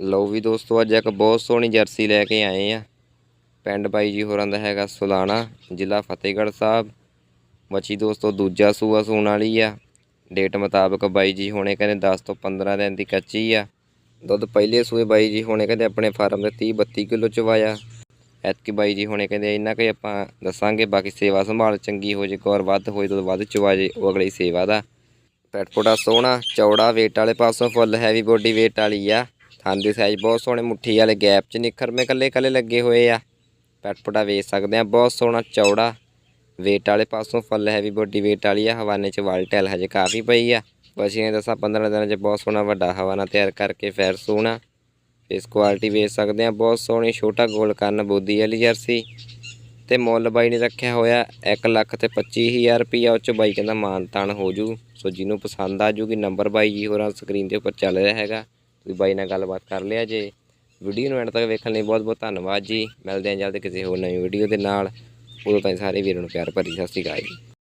ਲਓ ਵੀ ਦੋਸਤੋ, ਅੱਜ ਇੱਕ ਬਹੁਤ ਸੋਹਣੀ ਜਰਸੀ ਲੈ ਕੇ ਆਏ ਆ। ਪਿੰਡ ਬਾਈ ਜੀ ਹੋਰਾਂ ਦਾ ਹੈਗਾ ਸੁਲਾਣਾ, ਜ਼ਿਲ੍ਹਾ ਫਤਿਹਗੜ੍ਹ ਸਾਹਿਬ। ਬੱਚੀ ਦੋਸਤੋ, ਦੂਜਾ ਸੂਆ ਸੂਣ ਵਾਲੀ ਆ। ਡੇਟ ਮੁਤਾਬਕ ਬਾਈ ਜੀ ਹੋਣੇ ਕਹਿੰਦੇ 10 ਤੋਂ 15 ਦਿਨ ਦੀ ਕੱਚੀ ਆ। ਦੁੱਧ ਪਹਿਲੇ ਸੂਏ ਬਾਈ ਜੀ ਹੋਣੇ ਕਹਿੰਦੇ ਆਪਣੇ ਫਾਰਮ ਦੇ 30 32 ਕਿਲੋ ਚਵਾਇਆ। ਐਤਕੀ ਬਾਈ ਜੀ ਹੋਣੇ ਕਹਿੰਦੇ ਇੰਨਾ ਕੁ ਆਪਾਂ ਦੱਸਾਂਗੇ, ਬਾਕੀ ਸੇਵਾ ਸੰਭਾਲ ਚੰਗੀ ਹੋ ਜੇ ਕੋਰ ਵੱਧ ਹੋਏ ਤਾਂ ਵੱਧ ਚਵਾ ਜੇ, ਉਹ ਅਗਲੀ ਸੇਵਾ ਦਾ। ਪੈਟਪੋੜਾ ਸੋਹਣਾ, ਚੌੜਾ weight ਵਾਲੇ ਪਾਸੋਂ ਫੁੱਲ ਹੈਵੀ ਬੋਡੀ weight ਵਾਲੀ ਆ। ਥਣ ਦੀ ਸਾਈਜ਼ ਬਹੁਤ ਸੋਹਣੇ ਮੁੱਠੀ ਵਾਲੇ ਗੈਪ 'ਚ ਨਿਖਰਵੇਂ ਕੱਲੇ ਕੱਲੇ ਲੱਗੇ ਹੋਏ ਆ। ਪੈਟਪੋੜਾ ਵੇਚ ਸਕਦੇ ਆ, ਬਹੁਤ ਸੋਹਣਾ ਚੌੜਾ weight ਵਾਲੇ ਪਾਸੋਂ ਫੁੱਲ ਹੈਵੀ ਬੋਡੀ weight ਵਾਲੀ ਆ, ਹਵਾਨੇ 'ਚ ਵਾਲ ਟੈਲ ਹਜੇ ਕਾਫੀ ਪਈ ਆ। ਬਸੀਆਂ ਦਸਾਂ 15 ਦਿਨਾਂ 'ਚ ਬਹੁਤ ਸੋਹਣਾ ਵੱਡਾ ਹਵਾਨਾ ਤਿਆਰ ਕਰਕੇ ਫੈਰ ਸੋਹਣਾ ਇਸ ਕੁਆਲਿਟੀ ਵੇਚ ਸਕਦੇ ਆ। ਬਹੁਤ ਸੋਹਣੀ ਛੋਟਾ ਗੋਲ ਕੰਨ ਬੋਦੀ ਵਾਲੀ ਜਰਸੀ ਤੇ ਮੁੱਲ ਬਾਈ ਨੇ ਰੱਖਿਆ ਹੋਇਆ 1 ਲੱਖ ਤੇ 25000 ਰੁਪਈਆ, ਉਹ ਚ ਬਾਈ ਕਹਿੰਦਾ ਮਾਨ ਤਾਨ ਹੋ ਜੂ। ਸੋ ਜਿਹਨੂੰ ਪਸੰਦ ਆ ਜੂਗੀ ਨੰਬਰ ਬਾਈ ਜੀ ਹੋਰਾਂ ਸਕਰੀਨ ਦੇ ਉੱਪਰ ਚੱਲ ਰਿਹਾ ਹੈਗਾ। ਵੀ ਬਾਈ ਨਾਲ ਗੱਲਬਾਤ ਕਰ ਲਿਆ ਜੇ। ਵੀਡੀਓ ਨੂੰ ਐਂਡ ਤੱਕ ਵੇਖਣ ਲਈ ਬਹੁਤ ਬਹੁਤ ਧੰਨਵਾਦ ਜੀ। ਮਿਲਦੇ ਹਾਂ ਜਲਦ ਕਿਸੇ ਹੋਰ ਨਵੀਂ ਵੀਡੀਓ ਦੇ ਨਾਲ। ਉਦੋਂ ਤਾਈਂ ਸਾਰੇ ਵੀਰਾਂ ਨੂੰ ਪਿਆਰ ਭਰੀ ਸਤਿ ਸ਼੍ਰੀ ਅਕਾਲ ਜੀ।